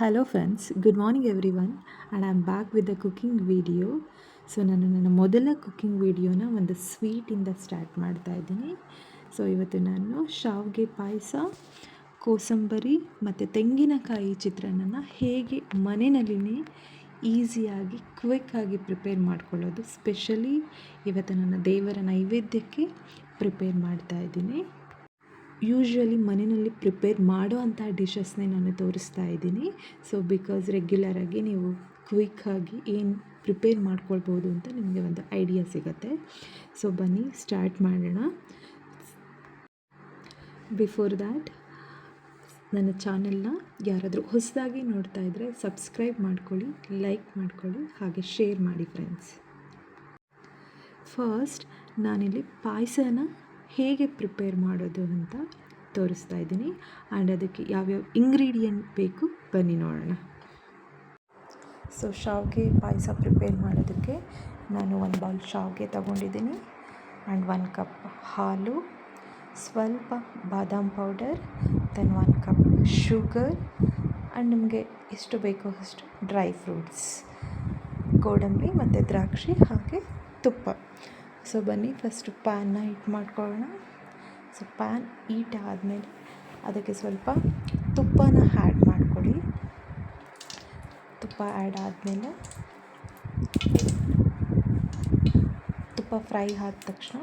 Hello friends good morning everyone and I am back with the cooking video so ನಾನು ನನ್ನ ಮೊದಲ cooking ವಿಡಿಯೋನ ಒಂದು ಸ್ವೀಟಿಂದ ಸ್ಟಾರ್ಟ್ ಮಾಡ್ತಾ ಇದ್ದೀನಿ. ಸೊ ಇವತ್ತು ನಾನು ಶಾವಿಗೆ ಪಾಯಸ, ಕೋಸಂಬರಿ ಮತ್ತು ತೆಂಗಿನಕಾಯಿ ಚಿತ್ರಾನ್ನ ಹೇಗೆ ಮನೆಯಲ್ಲಿನೇ ಈಸಿಯಾಗಿ ಕ್ವಿಕ್ಕಾಗಿ ಪ್ರಿಪೇರ್ ಮಾಡ್ಕೊಳ್ಳೋದು ಸ್ಪೆಷಲಿ ಇವತ್ತು ನನ್ನ ದೇವರ ನೈವೇದ್ಯಕ್ಕೆ ಪ್ರಿಪೇರ್ ಮಾಡ್ತಾ ಇದ್ದೀನಿ. ಯೂಶ್ವಲಿ ಮನೆಯಲ್ಲಿ ಪ್ರಿಪೇರ್ ಮಾಡೋ ಅಂಥ ಡಿಶಸ್ನೇ ನಾನು ತೋರಿಸ್ತಾ ಇದ್ದೀನಿ. ಸೊ ಬಿಕಾಸ್ ರೆಗ್ಯುಲರಾಗಿ ನೀವು ಕ್ವಿಕ್ಕಾಗಿ ಏನು ಪ್ರಿಪೇರ್ ಮಾಡ್ಕೊಳ್ಬೋದು ಅಂತ ನಿಮಗೆ ಒಂದು ಐಡಿಯಾ ಸಿಗುತ್ತೆ. ಸೊ ಬನ್ನಿ ಸ್ಟಾರ್ಟ್ ಮಾಡೋಣ. ಬಿಫೋರ್ ದ್ಯಾಟ್ ನನ್ನ ಚಾನೆಲ್ನ ಯಾರಾದರೂ ಹೊಸದಾಗಿ ನೋಡ್ತಾ ಇದ್ದರೆ ಸಬ್ಸ್ಕ್ರೈಬ್ ಮಾಡ್ಕೊಳ್ಳಿ ಲೈಕ್ ಮಾಡ್ಕೊಳ್ಳಿ, ಹಾಗೆ ಶೇರ್ ಮಾಡಿ ಫ್ರೆಂಡ್ಸ್ ಫಸ್ಟ್ ನಾನಿಲ್ಲಿ ಪಾಯಸನ ಹೇಗೆ ಪ್ರಿಪೇರ್ ಮಾಡೋದು ಅಂತ ತೋರಿಸ್ತಾ ಇದ್ದೀನಿ. ಆ್ಯಂಡ್ ಅದಕ್ಕೆ ಯಾವ್ಯಾವ ಇಂಗ್ರೀಡಿಯೆಂಟ್ ಬೇಕು ಬನ್ನಿ ನೋಡೋಣ. ಸೊ, ಶಾವಿಗೆ ಪಾಯಸ ಪ್ರಿಪೇರ್ ಮಾಡೋದಕ್ಕೆ ನಾನು ಒಂದು ಬೌಲ್ ಶಾವಿಗೆ ತಗೊಂಡಿದ್ದೀನಿ. ಆ್ಯಂಡ್ ಒನ್ ಕಪ್ ಹಾಲು, ಸ್ವಲ್ಪ ಬಾದಾಮ್ powder, then one cup sugar, and ನಿಮಗೆ ಎಷ್ಟು ಬೇಕೋ ಅಷ್ಟು ಡ್ರೈ ಫ್ರೂಟ್ಸ್, ಗೋಡಂಬಿ ಮತ್ತು ದ್ರಾಕ್ಷಿ ಹಾಗೆ ತುಪ್ಪ. ಸೊ ಬನ್ನಿ ಫಸ್ಟು ಪ್ಯಾನ್ನ ಹಿಟ್ ಮಾಡ್ಕೊಳ್ಳೋಣ. ಸೊ ಪ್ಯಾನ್ ಹೀಟ್ ಆದಮೇಲೆ ಅದಕ್ಕೆ ಸ್ವಲ್ಪ ತುಪ್ಪನ ಆ್ಯಡ್ ಮಾಡ್ಕೊಳ್ಳಿ. ತುಪ್ಪ ಆ್ಯಡ್ ಆದಮೇಲೆ ತುಪ್ಪ ಫ್ರೈ ಆದ ತಕ್ಷಣ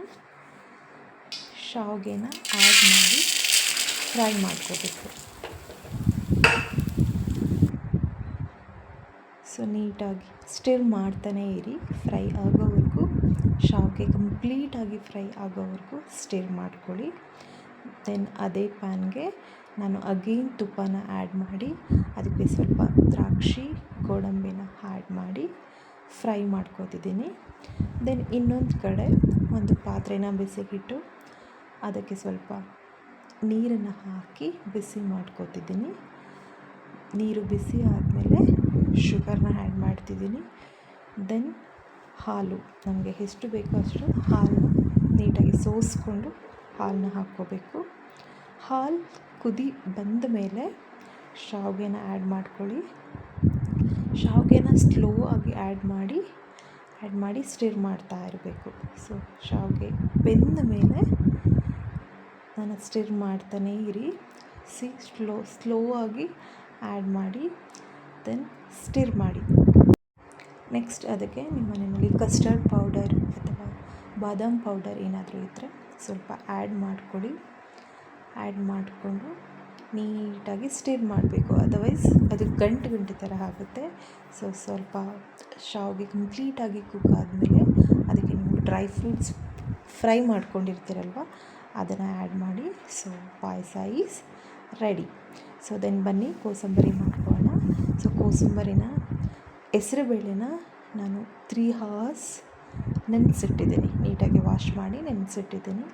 ಶಾವಿಗೆನ ಆ್ಯಡ್ ಮಾಡಿ ಫ್ರೈ ಮಾಡ್ಕೋಬೇಕು. ಸೊ ನೀಟಾಗಿ ಸ್ಟಿರ್ ಮಾಡ್ತಾನೆ ಇರಿ. ಫ್ರೈ ಆಗೋವರೆಗೂ ಶಾವಿಗೆ ಕಂಪ್ಲೀಟಾಗಿ ಫ್ರೈ ಆಗೋವರೆಗೂ ಸ್ಟಿರ್ ಮಾಡ್ಕೊಳ್ಳಿ. ದೆನ್ ಅದೇ ಪ್ಯಾನ್ಗೆ ನಾನು ಅಗೇನ್ ತುಪ್ಪನ ಆ್ಯಡ್ ಮಾಡಿ, ಅದಕ್ಕೆ ಸ್ವಲ್ಪ ದ್ರಾಕ್ಷಿ, ಗೋಡಂಬಿನ ಆ್ಯಡ್ ಮಾಡಿ ಫ್ರೈ ಮಾಡ್ಕೋತಿದ್ದೀನಿ. ದೆನ್ ಇನ್ನೊಂದು ಕಡೆ ಒಂದು ಪಾತ್ರೆನ ಬಿಸಿಗಿಟ್ಟು, ಅದಕ್ಕೆ ಸ್ವಲ್ಪ ನೀರನ್ನು ಹಾಕಿ ಬಿಸಿ ಮಾಡ್ಕೋತಿದ್ದೀನಿ. ನೀರು ಬಿಸಿ ಆದಮೇಲೆ ಶುಗರ್ನ ಆ್ಯಡ್ ಮಾಡ್ತಿದ್ದೀನಿ. ದೆನ್ ಹಾಲು. ನಮಗೆ ಎಷ್ಟು ಬೇಕೋ ಅಷ್ಟು ಹಾಲನ್ನ ನೀಟಾಗಿ ಸೋಸಿಕೊಂಡು ಹಾಲನ್ನ ಹಾಕ್ಕೋಬೇಕು. ಹಾಲು ಕುದಿ ಬಂದ ಮೇಲೆ ಶಾವಿಗೆನ ಆ್ಯಡ್ ಮಾಡ್ಕೊಳ್ಳಿ. ಶಾವಿಗೆನ ಸ್ಲೋ ಆಗಿ ಆ್ಯಡ್ ಮಾಡಿ ಆ್ಯಡ್ ಮಾಡಿ ಸ್ಟಿರ್ ಮಾಡ್ತಾ ಇರಬೇಕು. ಸೊ ಶಾವಿಗೆ ಬೆಂದ ಮೇಲೆ ನಾನು ಸ್ಟಿರ್ ಮಾಡ್ತಾನೇ ಇರಿ. ಸಿ ಸ್ಲೋ ಸ್ಲೋ ಆಗಿ ಆ್ಯಡ್ ಮಾಡಿ ದೆನ್ ಸ್ಟಿರ್ ಮಾಡಿ. ನೆಕ್ಸ್ಟ್ ಅದಕ್ಕೆ ನಿಮ್ಮ ಮನೆಯಲ್ಲಿ ಕಸ್ಟರ್ಡ್ ಪೌಡರ್ ಅಥವಾ ಬಾದಾಮ್ ಪೌಡರ್ ಏನಾದರೂ ಇದ್ದರೆ ಸ್ವಲ್ಪ ಆ್ಯಡ್ ಮಾಡಿಕೊಡಿ. ಆ್ಯಡ್ ಮಾಡಿಕೊಂಡು ನೀಟಾಗಿ ಸ್ಟಿರ್ ಮಾಡಬೇಕು. ಅದರ್ವೈಸ್ ಅದು ಗಂಟು ಗಂಟು ಥರ ಆಗುತ್ತೆ. ಸೊ ಸ್ವಲ್ಪ ಶಾವಿಗೆ ಕಂಪ್ಲೀಟಾಗಿ ಕುಕ್ ಆದಮೇಲೆ ಅದಕ್ಕೆ ನೀವು ಡ್ರೈ ಫ್ರೂಟ್ಸ್ ಫ್ರೈ ಮಾಡ್ಕೊಂಡಿರ್ತೀರಲ್ವ, ಅದನ್ನು ಆ್ಯಡ್ ಮಾಡಿ. So payasa is ready so then ಬನ್ನಿ, ಕೋಸಂಬರಿ ಮಾಡ್ಕೊಳ್ಳೋಣ. ಸೊ ಕೋಸಂಬರಿನ ಹೆಸ್ರುಬೇಳೆನ ನಾನು ತ್ರೀ ಹವರ್ಸ್ ನೆನೆಸಿಟ್ಟಿದ್ದೀನಿ. ನೀಟಾಗಿ ವಾಶ್ ಮಾಡಿ ನೆನೆಸಿಟ್ಟಿದ್ದೀನಿ.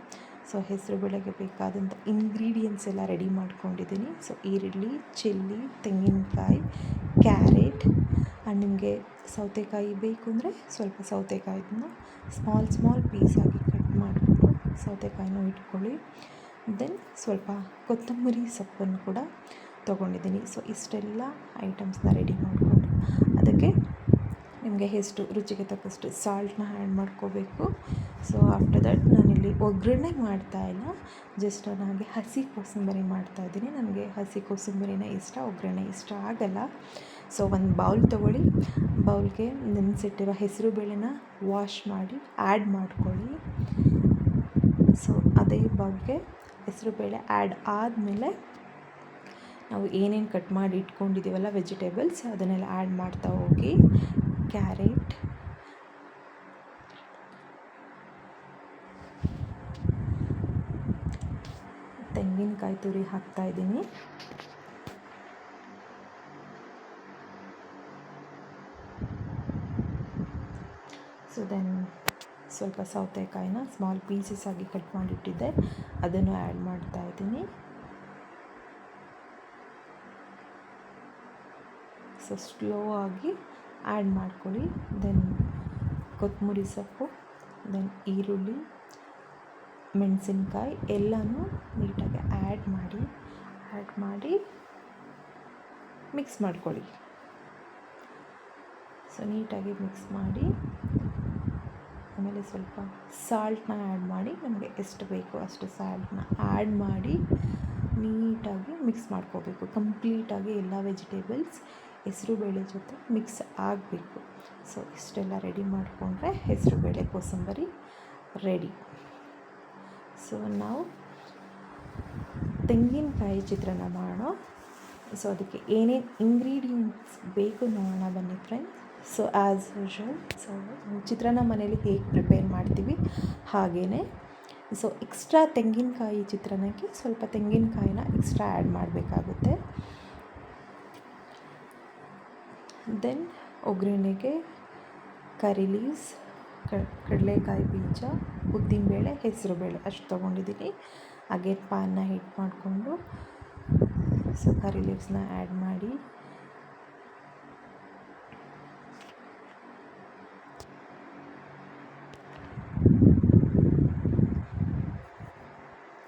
ಸೊ ಹೆಸರುಬೇಳೆಗೆ ಬೇಕಾದಂಥ ಇಂಗ್ರೀಡಿಯೆಂಟ್ಸ್ ಎಲ್ಲ ರೆಡಿ ಮಾಡ್ಕೊಂಡಿದ್ದೀನಿ. ಸೊ, ಈರುಳ್ಳಿ, ಚಿಲ್ಲಿ, ತೆಂಗಿನಕಾಯಿ ಕ್ಯಾರೆಟ್ ಆ್ಯಂಡ್ ನಿಮಗೆ ಸೌತೆಕಾಯಿ ಬೇಕು ಅಂದರೆ ಸ್ವಲ್ಪ ಸೌತೆಕಾಯಿನ ಸ್ಮಾಲ್ ಸ್ಮಾಲ್ ಪೀಸಾಗಿ ಕಟ್ ಮಾಡಿಕೊಂಡು ಸೌತೆಕಾಯಿನೂ ಇಟ್ಕೊಳ್ಳಿ. ದೆನ್ ಸ್ವಲ್ಪ ಕೊತ್ತಂಬರಿ ಸೊಪ್ಪನ್ನು ಕೂಡ ತೊಗೊಂಡಿದ್ದೀನಿ. ಸೊ ಇಷ್ಟೆಲ್ಲ ಐಟಮ್ಸ್ನ ರೆಡಿ ಮಾಡಿಕೊಂಡು ಅದಕ್ಕೆ ನಿಮಗೆ ಎಷ್ಟು ರುಚಿಗೆ ತಕ್ಕಷ್ಟು ಸಾಲ್ಟನ್ನ ಆ್ಯಡ್ ಮಾಡ್ಕೋಬೇಕು. ಸೊ ಆಫ್ಟರ್ ದಟ್ ನಾನಿಲ್ಲಿ ಒಗ್ಗರಣೆ ಮಾಡ್ತಾ ಇಲ್ಲ. ಜಸ್ಟ್ ನನಗೆ ಹಸಿ ಕೋಸಂಬರಿ ಮಾಡ್ತಾಯಿದ್ದೀನಿ ನನಗೆ ಹಸಿ ಕೋಸಂಬರಿನೇ ಇಷ್ಟ, ಒಗ್ಗರಣೆ ಇಷ್ಟ ಆಗಲ್ಲ. ಸೊ ಒಂದು ಬೌಲ್ ತೊಗೊಳ್ಳಿ. ಬೌಲ್ಗೆ ನೆನೆಸಿಟ್ಟಿರೋ ಹೆಸರು ಬೇಳೆನ ವಾಶ್ ಮಾಡಿ ಆ್ಯಡ್ ಮಾಡ್ಕೊಳ್ಳಿ. ಸೊ ಅದೇ ಬೌಲ್ಗೆ ಹೆಸರು ಬೇಳೆ ಆ್ಯಡ್ ಆದಮೇಲೆ ನಾವು ಏನೇನು ಕಟ್ ಮಾಡಿ ಇಟ್ಕೊಂಡಿದ್ದೀವಲ್ಲ ವೆಜಿಟೇಬಲ್ಸ್ ಅದನ್ನೆಲ್ಲ ಆ್ಯಡ್ ಮಾಡ್ತಾ ಹೋಗಿ. ಕ್ಯಾರೆಟ್ ತೆಂಗಿನಕಾಯಿ ತುರಿ ಹಾಕ್ತಾ ಇದ್ದೀನಿ. ಸೊ ದೆನ್ ಸ್ವಲ್ಪ ಸೌತೆಕಾಯಿನ ಸ್ಮಾಲ್ ಪೀಸಸ್ ಆಗಿ ಕಟ್ ಮಾಡಿಟ್ಟಿದ್ದೆ ಅದನ್ನು ಆ್ಯಡ್ ಮಾಡ್ತಾ ಸೊ ಸ್ಲೋ ಆಗಿ ಆ್ಯಡ್ ಮಾಡ್ಕೊಳ್ಳಿ. ದೆನ್ ಕೊತ್ತಂಬರಿ ಸೊಪ್ಪು, ದೆನ್ ಈರುಳ್ಳಿ, ಮೆಣಸಿನ್ಕಾಯಿ ಎಲ್ಲನೂ ನೀಟಾಗಿ ಆ್ಯಡ್ ಮಾಡಿ ಆ್ಯಡ್ ಮಾಡಿ ಮಿಕ್ಸ್ ಮಾಡ್ಕೊಳ್ಳಿ. ಸೊ ನೀಟಾಗಿ ಮಿಕ್ಸ್ ಮಾಡಿ, ಆಮೇಲೆ ಸ್ವಲ್ಪ ಸಾಲ್ಟನ್ನ ಆ್ಯಡ್ ಮಾಡಿ, ನಮಗೆ ಎಷ್ಟು ಬೇಕೋ ಅಷ್ಟು ಸಾಲ್ಟ್ನ ಆ್ಯಡ್ ಮಾಡಿ ನೀಟಾಗಿ ಮಿಕ್ಸ್ ಮಾಡ್ಕೋಬೇಕು. ಕಂಪ್ಲೀಟಾಗಿ ಎಲ್ಲ ವೆಜಿಟೇಬಲ್ಸ್ ಹೆಸರುಬೇಳೆ ಜೊತೆ ಮಿಕ್ಸ್ ಆಗಬೇಕು. ಸೊ, ಇಷ್ಟೆಲ್ಲ ರೆಡಿ ಮಾಡಿಕೊಂಡ್ರೆ ಹೆಸರುಬೇಳೆ ಕೋಸಂಬರಿ ರೆಡಿ. ಸೊ, ನಾವು ತೆಂಗಿನಕಾಯಿ ಚಿತ್ರಾನ್ನ ಮಾಡೋಣ. ಸೊ, ಅದಕ್ಕೆ ಏನೇನು ಇಂಗ್ರೀಡಿಯೆಂಟ್ಸ್ ಬೇಕು ನೋಡೋಣ ಬನ್ನಿ friends so as usual so ಚಿತ್ರಾನ್ನ ಮನೇಲಿ ಹೇಗೆ ಪ್ರಿಪೇರ್ ಮಾಡ್ತೀವಿ ಹಾಗೇ ಸೊ ಎಕ್ಸ್ಟ್ರಾ ತೆಂಗಿನಕಾಯಿ ಚಿತ್ರಾನ್ನಕ್ಕೆ ಸ್ವಲ್ಪ ತೆಂಗಿನಕಾಯಿನ ಎಕ್ಸ್ಟ್ರಾ ಆ್ಯಡ್ ಮಾಡಬೇಕಾಗುತ್ತೆ. ದೆನ್ ಒಗ್ಗರಣೆಗೆ ಕರಿ ಲೀವ್ಸ್ ಕಡಲೆಕಾಯಿ ಬೀಜ, ಉದ್ದಿನಬೇಳೆ, ಹೆಸರುಬೇಳೆ ಅಷ್ಟು ತೊಗೊಂಡಿದ್ದೀನಿ. ಹಾಗೆ ಪಾನ್ನ ಹಿಟ್ ಮಾಡಿಕೊಂಡು ಸೊ ಕರಿ ಲೀವ್ಸ್ನ ಆ್ಯಡ್ ಮಾಡಿ.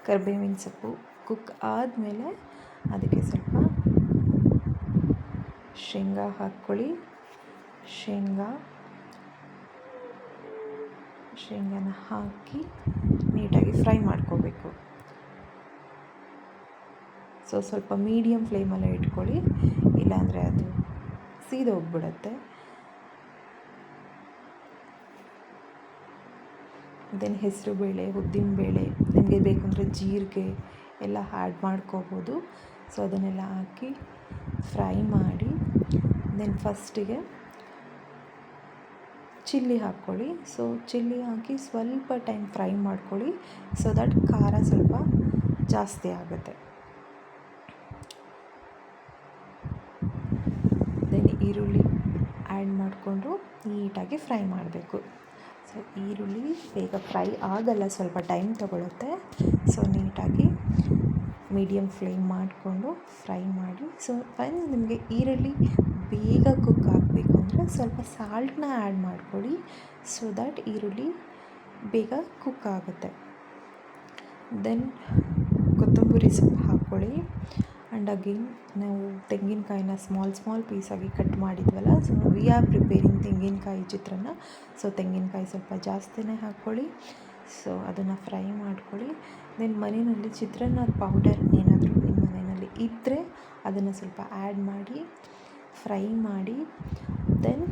ಕರಿಬೇವಿನ ಸೊಪ್ಪು ಕುಕ್ ಆದಮೇಲೆ ಅದಕ್ಕೆ ಸ್ವಲ್ಪ ಶೇಂಗಾ ಹಾಕ್ಕೊಳ್ಳಿ. ಶೇಂಗಾ. ಶೇಂಗಾನ ಹಾಕಿ ನೀಟಾಗಿ ಫ್ರೈ ಮಾಡ್ಕೋಬೇಕು. ಸೊ ಸ್ವಲ್ಪ ಮೀಡಿಯಮ್ ಫ್ಲೇಮಲ್ಲೇ ಇಟ್ಕೊಳ್ಳಿ. ಇಲ್ಲಾಂದರೆ ಅದು ಸೀದೋಗ್ಬಿಡುತ್ತೆ ದೆನ್ ಹೆಸರು ಬೇಳೆ, ಉದ್ದಿನ ಬೇಳೆ, ನಿಮಗೆ ಬೇಕಂದರೆ ಜೀರಿಗೆ ಎಲ್ಲ ಆ್ಯಡ್ ಮಾಡ್ಕೋಬೋದು. ಸೊ ಅದನ್ನೆಲ್ಲ ಹಾಕಿ ಫ್ರೈ ಮಾಡಿ ದೆನ್ ಫಸ್ಟಿಗೆ ಚಿಲ್ಲಿ ಹಾಕ್ಕೊಳ್ಳಿ. ಸೊ ಚಿಲ್ಲಿ ಹಾಕಿ ಸ್ವಲ್ಪ ಟೈಮ್ ಫ್ರೈ ಮಾಡ್ಕೊಳ್ಳಿ. ಸೊ ದಟ್ ಖಾರ ಸ್ವಲ್ಪ ಜಾಸ್ತಿ ಆಗುತ್ತೆ. ದೆನ್ ಈರುಳ್ಳಿ ಆ್ಯಡ್ ಮಾಡಿಕೊಂಡು ನೀಟಾಗಿ ಫ್ರೈ ಮಾಡಬೇಕು. ಸೊ ಈರುಳ್ಳಿ ಬೇಗ ಫ್ರೈ ಆಗಲ್ಲ, ಸ್ವಲ್ಪ ಟೈಮ್ ತೊಗೊಳುತ್ತೆ. ಸೊ ನೀಟಾಗಿ ಮೀಡಿಯಮ್ ಫ್ಲೇಮ್ ಮಾಡಿಕೊಂಡು ಫ್ರೈ ಮಾಡಿ. ಸೊ ಫ್ರೆಂಡ್ಸ್ ನಿಮಗೆ ಈರುಳ್ಳಿ ಬೇಗ ಕುಕ್ ಆಗಬೇಕು ಅಂದರೆ ಸ್ವಲ್ಪ ಸಾಲ್ಟನ್ನ ಆ್ಯಡ್ ಮಾಡ್ಕೊಳ್ಳಿ. ಸೊ ದ್ಯಾಟ್ ಈರುಳ್ಳಿ ಬೇಗ ಕುಕ್ ಆಗುತ್ತೆ. ದೆನ್ ಕೊತ್ತಂಬರಿ ಸೊಪ್ಪು ಹಾಕ್ಕೊಳ್ಳಿ ಆ್ಯಂಡ್ ಅಗೇನ್ ನಾವು ತೆಂಗಿನಕಾಯಿನ ಸ್ಮಾಲ್ ಸ್ಮಾಲ್ ಪೀಸಾಗಿ ಕಟ್ ಮಾಡಿದ್ವಲ್ಲ ಸೊ ವಿ ಆರ್ ಪ್ರಿಪೇರಿಂಗ್ ತೆಂಗಿನಕಾಯಿ ಚಿತ್ರಾನ್ನ. ಸೊ ತೆಂಗಿನಕಾಯಿ ಸ್ವಲ್ಪ ಜಾಸ್ತಿನೇ ಹಾಕ್ಕೊಳ್ಳಿ ಸೊ ಅದನ್ನು ಫ್ರೈ ಮಾಡ್ಕೊಳ್ಳಿ. ದೆನ್ ಮನೆಯಲ್ಲಿ ಚಿತ್ರಾನ್ನದ ಪೌಡರ್ ಏನಾದರೂ ನಿಮ್ಮ ಮನೆಯಲ್ಲಿ ಇದ್ದರೆ ಅದನ್ನು ಸ್ವಲ್ಪ ಆ್ಯಡ್ ಮಾಡಿ ಫ್ರೈ ಮಾಡಿ. ದೆನ್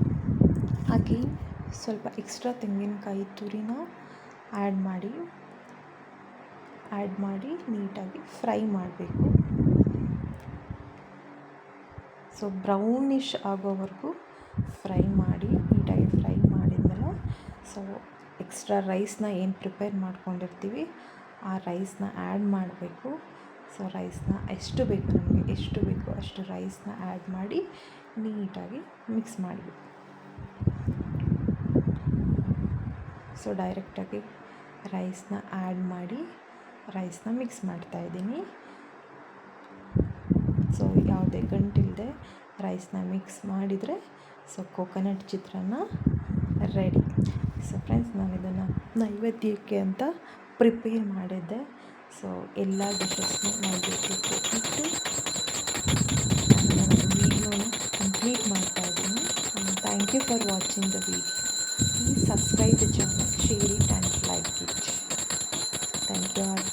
ಅಗೇನ್ ಸ್ವಲ್ಪ ಎಕ್ಸ್ಟ್ರಾ ತೆಂಗಿನಕಾಯಿ ತುರಿನ ಆ್ಯಡ್ ಮಾಡಿ ಆ್ಯಡ್ ಮಾಡಿ ನೀಟಾಗಿ ಫ್ರೈ ಮಾಡಬೇಕು. ಸೊ ಬ್ರೌನಿಶ್ ಆಗೋವರೆಗೂ ಫ್ರೈ ಮಾಡಿ, ನೀಟಾಗಿ ಫ್ರೈ ಮಾಡಿದ್ಮೇಲೆ ಸೊ ಎಕ್ಸ್ಟ್ರಾ ರೈಸ್ನ ಏನು ಪ್ರಿಪೇರ್ ಮಾಡ್ಕೊಂಡಿರ್ತೀವಿ, ಆ ರೈಸ್ನ ಆ್ಯಡ್ ಮಾಡಬೇಕು. ಸೊ ರೈಸ್ನ ಎಷ್ಟು ಬೇಕು ನಮಗೆ? ಎಷ್ಟು ಬೇಕು ಅಷ್ಟು ರೈಸ್ನ ಆ್ಯಡ್ ಮಾಡಿ ನೀಟಾಗಿ ಮಿಕ್ಸ್ ಮಾಡಬೇಕು. ಸೊ ಡೈರೆಕ್ಟಾಗಿ ರೈಸ್ನ ಆ್ಯಡ್ ಮಾಡಿ ರೈಸ್ನ ಮಿಕ್ಸ್ ಮಾಡ್ತಾಯಿದ್ದೀನಿ ಸೊ ಯಾವುದೇ ಗಂಟಿಲ್ಲದೆ ರೈಸ್ನ ಮಿಕ್ಸ್ ಮಾಡಿದರೆ so coconut chitranna ready so friends ನಾನು ಇದನ್ನು ನೈವೇದ್ಯಕ್ಕೆ ಅಂತ ಪ್ರಿಪೇರ್ ಮಾಡಿದ್ದೆ. ಸೊ ಎಲ್ಲ ಡಿಶಸ್ನು ನೈವೇದ್ಯಕ್ಕೆ ಇಟ್ಟು ವೀಡಿಯೋನ ಕಂಪ್ಲೀಟ್ ಮಾಡ್ತಾ ಇದ್ದೀನಿ. Thank you for watching the video please subscribe the channel share it and like it thank you all